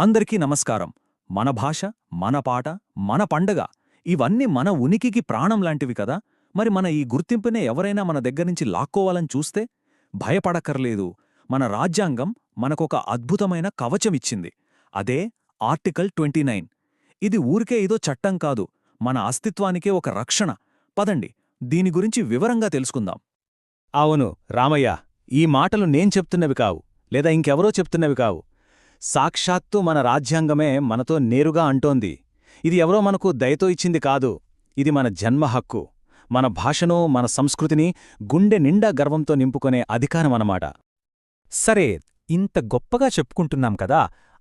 అందరికీ నమస్కారం. మన భాష మన పాట మన పండగ ఇవన్నీ మన ఉనికికి ప్రాణం లాంటివి కదా? మరి మన ఈ గుర్తింపునే ఎవరైనా మన దగ్గర్నుంచి లాక్కోవాలని చూస్తే భయపడక్కర్లేదు. మన రాజ్యాంగం మనకొక అద్భుతమైన కవచమిచ్చింది అదే ఆర్టికల్ ట్వంటీ ఇది ఊరికే ఏదో చట్టం కాదు. మన అస్తిత్వానికే ఒక రక్షణ. పదండి దీని గురించి వివరంగా తెలుసుకుందాం. అవును రామయ్య ఈ మాటలు నేను చెప్తున్నవి కావు. లేదా ఇంకెవరో చెప్తున్నవి కావు. సాక్షాత్తు మన రాజ్యాంగమే మనతో నేరుగా అంటోంది. ఇది ఎవరో మనకు దయతో ఇచ్చింది కాదు. ఇది మన జన్మ హక్కు. మన భాషను మన సంస్కృతిని గుండె నిండా గర్వంతో నింపుకునే అధికారమన్నమాట సరే ఇంత గొప్పగా చెప్పుకుంటున్నాం కదా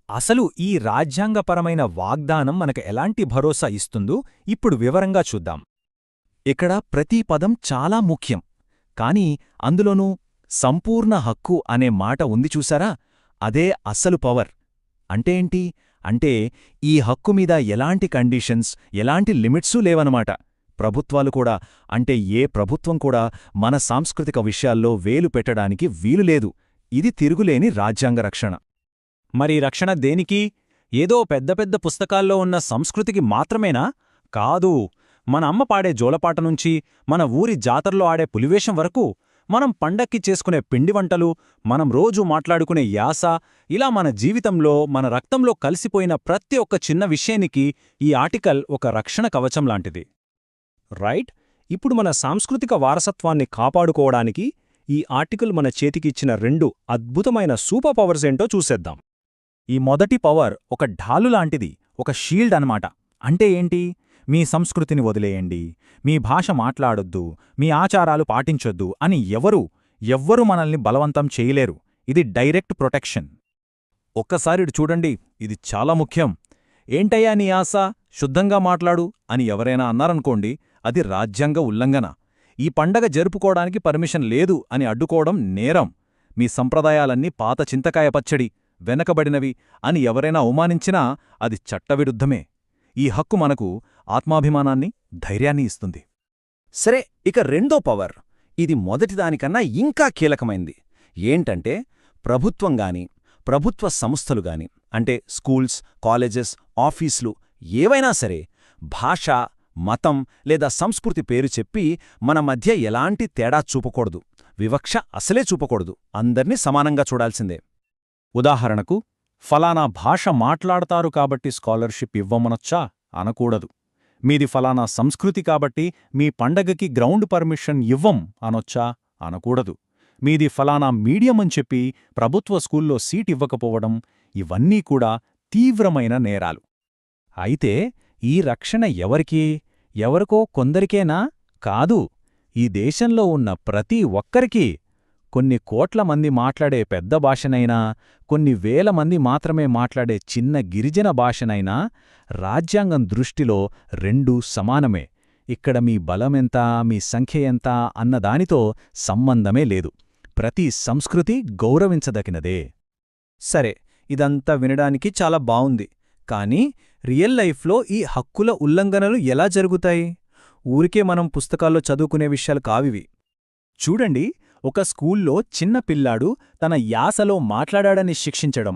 అసలు ఈ రాజ్యాంగపరమైన వాగ్దానం మనకు ఎలాంటి భరోసా ఇస్తుందో ఇప్పుడు వివరంగా చూద్దాం. ఇక్కడ ప్రతి పదం చాలా ముఖ్యం. కాని అందులోనూ సంపూర్ణ హక్కు అనే మాట ఉంది చూసారా? అదే అస్సలు పవర్. అంటే ఏంటి? అంటే ఈ హక్కు మీద ఎలాంటి కండీషన్స్ ఎలాంటి లిమిట్సూ లేవనమాట. ప్రభుత్వాలు కూడా అంటే ఏ ప్రభుత్వం కూడా మన సాంస్కృతిక విషయాల్లో వేలు పెట్టడానికి వీలులేదు ఇది తిరుగులేని రాజ్యాంగ రక్షణ. మరి రక్షణ దేనికి? ఏదో పెద్ద పెద్ద పుస్తకాల్లో ఉన్న సంస్కృతికి మాత్రమేనా? కాదు. మన అమ్మ పాడే జోలపాట నుంచి మన ఊరి జాతరలో ఆడే పులివేషం వరకు మనం పండక్కి చేసుకునే పిండి వంటలు మనం రోజూ మాట్లాడుకునే యాస ఇలా మన జీవితంలో మన రక్తంలో కలిసిపోయిన ప్రతి ఒక్క చిన్న విషయానికి ఈ ఆర్టికల్ ఒక రక్షణ కవచం లాంటిది. రైట్? ఇప్పుడు మన సాంస్కృతిక వారసత్వాన్ని కాపాడుకోవడానికి ఈ ఆర్టికల్ మన చేతికిచ్చిన రెండు అద్భుతమైన సూపర్ పవర్స్ ఏంటో చూసేద్దాం. ఈ మొదటి పవర్ ఒక ఢాలు లాంటిది ఒక షీల్డ్ అన్నమాట. అంటే ఏంటి? మీ సంస్కృతిని వదిలేయండి. మీ భాష మాట్లాడొద్దు. మీ ఆచారాలు పాటించొద్దు అని ఎవరూ ఎవ్వరూ మనల్ని బలవంతం చేయలేరు. ఇది డైరెక్ట్ ప్రొటెక్షన్. ఒక్కసారి చూడండి. ఇది చాలా ముఖ్యం. ఏంటయ్యా నీ ఆశ? శుద్ధంగా మాట్లాడు అని ఎవరైనా అన్నారనుకోండి అది రాజ్యాంగ ఉల్లంఘన. ఈ పండగ జరుపుకోవడానికి పర్మిషన్ లేదు అని అడ్డుకోవడం నేరం. మీ సంప్రదాయాలన్నీ పాత చింతకాయ పచ్చడి వెనకబడినవి అని ఎవరైనా అవమానించినా అది చట్టవిరుద్ధమే. ఈ హక్కు మనకు ఆత్మాభిమానాన్ని ధైర్యాన్ని ఇస్తుంది. సరే ఇక రెండో పవర్. ఇది మొదటిదానికన్నా ఇంకా కీలకమైంది. ఏంటంటే ప్రభుత్వం గాని ప్రభుత్వ సంస్థలు గాని అంటే స్కూల్స్ కాలేజెస్ ఆఫీసులు ఏవైనా సరే భాష మతం లేదా సంస్కృతి పేరు చెప్పి మన మధ్య ఎలాంటి తేడా చూపకూడదు. వివక్ష అసలే చూపకూడదు. అందర్నీ సమానంగా చూడాల్సిందే. ఉదాహరణకు ఫలానా భాష మాట్లాడతారు కాబట్టి స్కాలర్షిప్ ఇవ్వమనొచ్చా? అనకూడదు. మీది ఫలానా సంస్కృతి కాబట్టి మీ పండగకి గ్రౌండ్ పర్మిషన్ ఇవ్వం అనొచ్చా? అనకూడదు. మీది ఫలానా మీడియం అని చెప్పి ప్రభుత్వ స్కూల్లో సీట్ ఇవ్వకపోవడం ఇవన్నీ కూడా తీవ్రమైన నేరాలు. అయితే ఈ రక్షణ ఎవరికీ? ఎవరికో కొందరికేనా? కాదు. ఈ దేశంలో ఉన్న ప్రతి ఒక్కరికీ కొన్ని కోట్ల మంది మాట్లాడే పెద్ద భాషనైనా కొన్ని వేల మంది మాత్రమే మాట్లాడే చిన్న గిరిజన భాషనైనా రాజ్యాంగం దృష్టిలో రెండూ సమానమే. ఇక్కడ మీ బలమెంత మీ సంఖ్య ఎంత అన్నదానితో సంబంధమే లేదు. ప్రతి సంస్కృతి గౌరవించదగినదే. సరే ఇదంతా వినడానికి చాలా బావుంది. కానీ రియల్ లైఫ్లో ఈ హక్కుల ఉల్లంఘనలు ఎలా జరుగుతాయి? ఊరికే మనం పుస్తకాల్లో చదువుకునే విషయాలు కావివి. చూడండి ఒక స్కూల్లో చిన్న పిల్లాడు తన యాసలో మాట్లాడాడని శిక్షించడం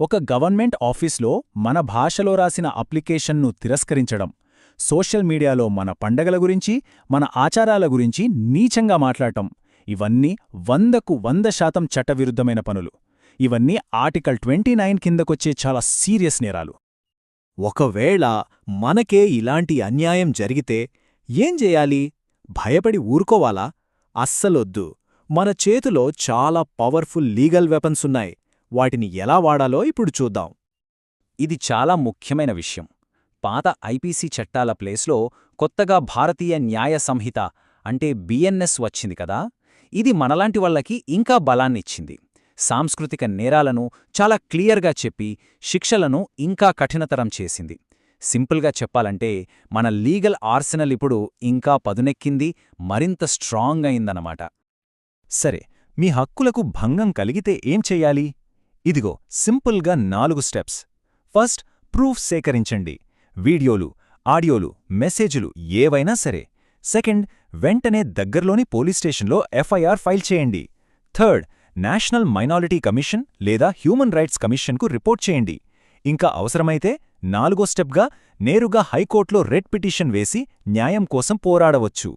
ఒక గవర్నమెంట్ ఆఫీస్లో మన భాషలో రాసిన అప్లికేషన్ను తిరస్కరించడం సోషల్ మీడియాలో మన పండగల గురించి మన ఆచారాల గురించి నీచంగా మాట్లాడటం ఇవన్నీ వందకు వంద శాతం చట్టవిరుద్ధమైన పనులు. ఇవన్నీ ఆర్టికల్ ట్వంటీ నైన్ కిందకొచ్చే చాలా సీరియస్ నేరాలు. ఒకవేళ మనకే ఇలాంటి అన్యాయం జరిగితే ఏం చేయాలి? భయపడి ఊరుకోవాలా? అస్సలొద్దు. మన చేతిలో చాలా పవర్ఫుల్ లీగల్ వెపన్స్ ఉన్నాయి. వాటిని ఎలా వాడాలో ఇప్పుడు చూద్దాం. ఇది చాలా ముఖ్యమైన విషయం. పాత ఐపీసీ చట్టాల ప్లేస్లో కొత్తగా భారతీయ న్యాయ సంహిత అంటే బిఎన్ఎస్ వచ్చింది కదా? ఇది మనలాంటి వాళ్ళకి ఇంకా బలాన్నిచ్చింది సాంస్కృతిక నేరాలను చాలా క్లియర్గా చెప్పి శిక్షలను ఇంకా కఠినతరం చేసింది. సింపుల్గా చెప్పాలంటే మన లీగల్ ఆర్సెనల్ ఇప్పుడు ఇంకా పదునెక్కింది మరింత స్ట్రాంగ్ అయిందన్నమాట. సరే మీ హక్కులకు భంగం కలిగితే ఏం చెయ్యాలి ఇదిగో సింపుల్గా నాలుగు స్టెప్స్. First proof సేకరించండి. వీడియోలు ఆడియోలు మెసేజులు ఏవైనా సరే. సెకండ్ వెంటనే దగ్గర్లోని పోలీస్ స్టేషన్లో ఎఫ్ఐఆర్ ఫైల్ చేయండి. థర్డ్ నేషనల్ మైనారిటీ కమిషన్ లేదా హ్యూమన్ రైట్స్ కమిషన్కు రిపోర్ట్ చేయండి. ఇంకా అవసరమైతే నాలుగో స్టెప్గా నేరుగా హైకోర్టులో రెడ్ పిటిషన్ వేసి న్యాయం కోసం పోరాడవచ్చు.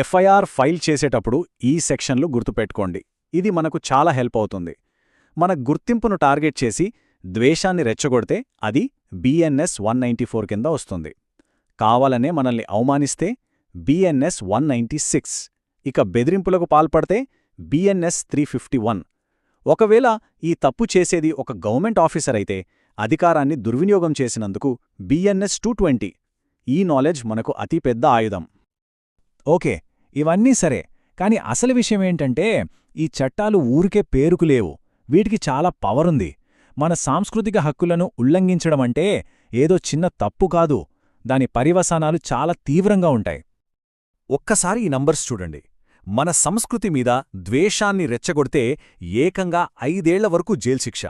ఎఫ్ఐఆర్ ఫైల్ చేసేటప్పుడు ఈ సెక్షన్లు గుర్తుపెట్టుకోండి. ఇది మనకు చాలా హెల్ప్ అవుతుంది. మన గుర్తింపును టార్గెట్ చేసి ద్వేషాన్ని రెచ్చగొడితే అది బిఎన్ఎస్ వన్ నైంటీ ఫోర్ కింద వస్తుంది. కావాలనే మనల్ని అవమానిస్తే బిఎన్ఎస్ వన్ నైంటీ సిక్స్. ఇక బెదిరింపులకు పాల్పడితే బిఎన్ఎస్ త్రీ ఫిఫ్టీ వన్. ఒకవేళ ఈ తప్పు చేసేది ఒక గవర్నమెంట్ ఆఫీసర్ అయితే అధికారాన్ని దుర్వినియోగం చేసినందుకు బిఎన్ఎస్ టూ ట్వంటీ. ఈ నాలెడ్జ్ మనకు అతిపెద్ద ఆయుధం. ఓకే ఇవన్నీ సరే. కాని అసలు విషయమేంటంటే ఈ చట్టాలు ఊరికే పేరుకు లేవు. వీటికి చాలా పవరుంది మన సాంస్కృతిక హక్కులను ఉల్లంఘించడమంటే ఏదో చిన్న తప్పు కాదు. దాని పరివసానాలు చాలా తీవ్రంగా ఉంటాయి. ఒక్కసారి ఈ నంబర్స్ చూడండి. మన సంస్కృతి మీద ద్వేషాన్ని రెచ్చగొడితే ఏకంగా ఐదేళ్ళ వరకు జైలు శిక్ష.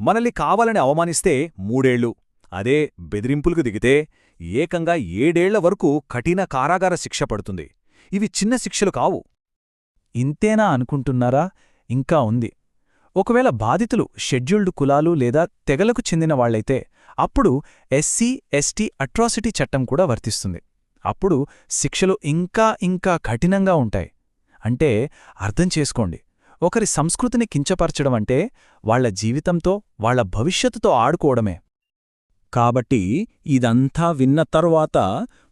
మనల్ని కావాలని అవమానిస్తే మూడేళ్ళు. అదే బెదిరింపులకు దిగితే ఏకంగా ఏడేళ్ళ వరకు కఠిన కారాగార శిక్ష పడుతుంది. ఇవి చిన్న శిక్షలు కావు. ఇంతేనా అనుకుంటున్నారా? ఇంకా ఉంది. ఒకవేళ బాధితులు షెడ్యూల్డ్ కులాలు లేదా తెగలకు చెందిన వాళ్ళైతే అప్పుడు ఎస్సీ ఎస్టీ అట్రాసిటీ చట్టం కూడా వర్తిస్తుంది. అప్పుడు శిక్షలు ఇంకా ఇంకా కఠినంగా ఉంటాయి. అంటే అర్థం చేసుకోండి. ఒకరి సంస్కృతిని కించపరచడం అంటే వాళ్ళ జీవితంతో వాళ్ళ భవిష్యత్తుతో ఆడుకోవడమే. కాబట్టి ఇదంతా విన్న తరువాత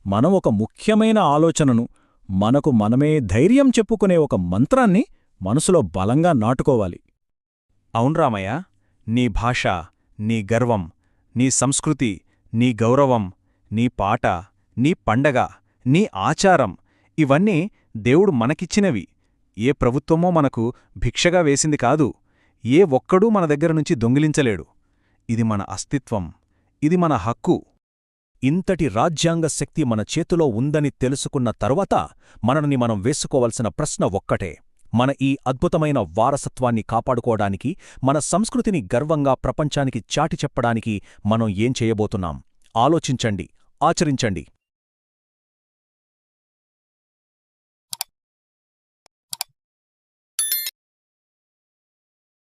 మనం ఒక ముఖ్యమైన ఆలోచనను మనకు మనమే ధైర్యం చెప్పుకునే ఒక మంత్రాన్ని మనసులో బలంగా నాటుకోవాలి. అవున్రామయ్య నీ భాష నీ గర్వం నీ సంస్కృతి నీ గౌరవం నీ పాట నీ పండగ నీ ఆచారం ఇవన్నీ దేవుడు మనకిచ్చినవి. ఏ ప్రభుత్వమో మనకు భిక్షగా వేసింది కాదు ఏ ఒక్కడూ మన దగ్గర నుంచి దొంగిలించలేడు. ఇది మన అస్తిత్వం. ఇది మన హక్కు. ఇంతటి రాజ్యాంగ శక్తి మన చేతిలో ఉందని తెలుసుకున్న తరువాత మనల్ని మనం వేసుకోవలసిన ప్రశ్న ఒక్కటే. మన ఈ అద్భుతమైన వారసత్వాన్ని కాపాడుకోవడానికి మన సంస్కృతిని గర్వంగా ప్రపంచానికి చాటి చెప్పడానికి మనం ఏం చేయబోతున్నాం? ఆలోచించండి ఆచరించండి.